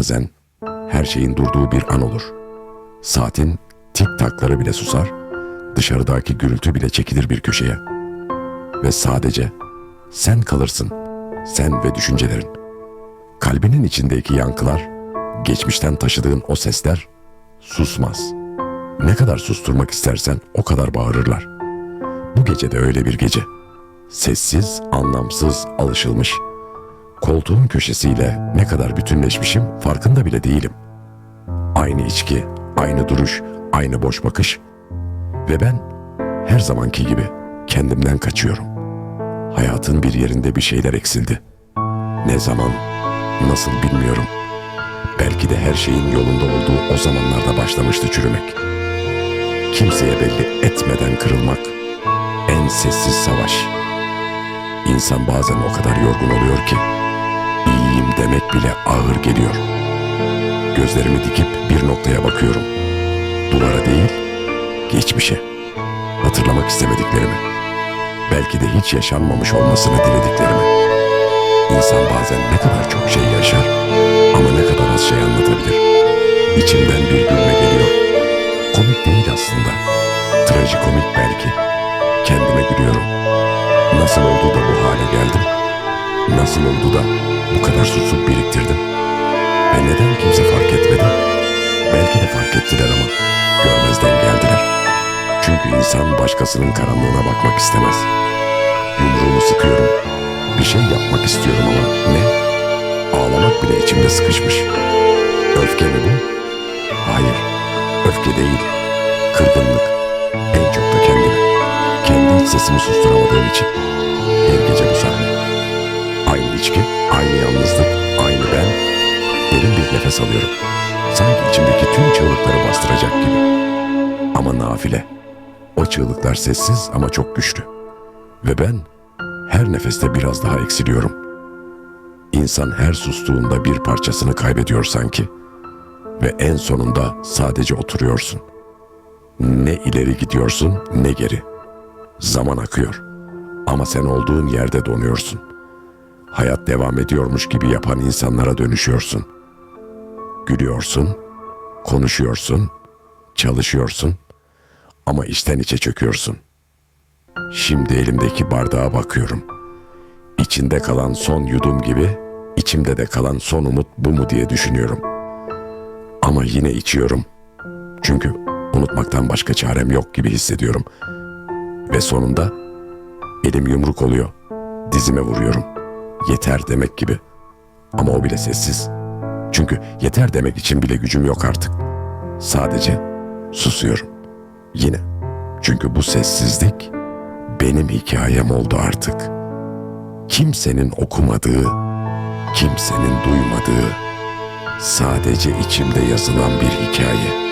Bazen her şeyin durduğu bir an olur. Saatin tik takları bile susar, dışarıdaki gürültü bile çekilir bir köşeye. Ve sadece sen kalırsın, sen ve düşüncelerin. Kalbinin içindeki yankılar, geçmişten taşıdığın o sesler susmaz. Ne kadar susturmak istersen o kadar bağırırlar. Bu gece de öyle bir gece. Sessiz, anlamsız, alışılmış. Koltuğun köşesiyle ne kadar bütünleşmişim farkında bile değilim. Aynı içki, aynı duruş, aynı boş bakış. Ve ben her zamanki gibi kendimden kaçıyorum. Hayatın bir yerinde bir şeyler eksildi. Ne zaman, nasıl bilmiyorum. Belki de her şeyin yolunda olduğu o zamanlarda başlamıştı çürümek. Kimseye belli etmeden kırılmak en sessiz savaş. İnsan bazen o kadar yorgun oluyor ki iyiyim demek bile ağır geliyor. Gözlerimi dikip bir noktaya bakıyorum. Duvara değil, geçmişe. Hatırlamak istemediklerimi. Belki de hiç yaşanmamış olmasını dilediklerimi. İnsan bazen ne kadar çok şey yaşar ama ne kadar az şey anlatabilir. İçimden bir gülme geliyor. Komik değil aslında. Trajikomik belki. Kendime gülüyorum. Nasıl oldu da bu hale geldim? Nasıl oldu da bu kadar susup biriktirdim? Ve neden kimse fark etmedi? Belki de fark ettiler ama görmezden geldiler. Çünkü insan başkasının karanlığına bakmak istemez. Yumruğumu sıkıyorum. Bir şey yapmak istiyorum ama ne? Ağlamak bile içimde sıkışmış. Öfke mi bu? Hayır. Öfke değil. Kırgınlık. En çok da kendime. Kendi iç sesimi susturamadığım için. Her gece içki, aynı yalnızlık, aynı ben. Derin bir nefes alıyorum. Sanki içimdeki tüm çığlıkları bastıracak gibi. Ama nafile. O çığlıklar sessiz ama çok güçlü. Ve ben her nefeste biraz daha eksiliyorum. İnsan her sustuğunda bir parçasını kaybediyor sanki. Ve en sonunda sadece oturuyorsun. Ne ileri gidiyorsun ne geri. Zaman akıyor. Ama sen olduğun yerde donuyorsun. Hayat devam ediyormuş gibi yapan insanlara dönüşüyorsun. Gülüyorsun, konuşuyorsun, çalışıyorsun ama içten içe çöküyorsun. Şimdi elimdeki bardağa bakıyorum. İçinde kalan son yudum gibi içimde de kalan son umut bu mu diye düşünüyorum. Ama yine içiyorum. Çünkü unutmaktan başka çarem yok gibi hissediyorum. Ve sonunda elim yumruk oluyor. Dizime vuruyorum. Yeter demek gibi. Ama o bile sessiz. Çünkü yeter demek için bile gücüm yok artık. Sadece susuyorum. Yine. Çünkü bu sessizlik benim hikayem oldu artık. Kimsenin okumadığı, kimsenin duymadığı, sadece içimde yazılan bir hikaye.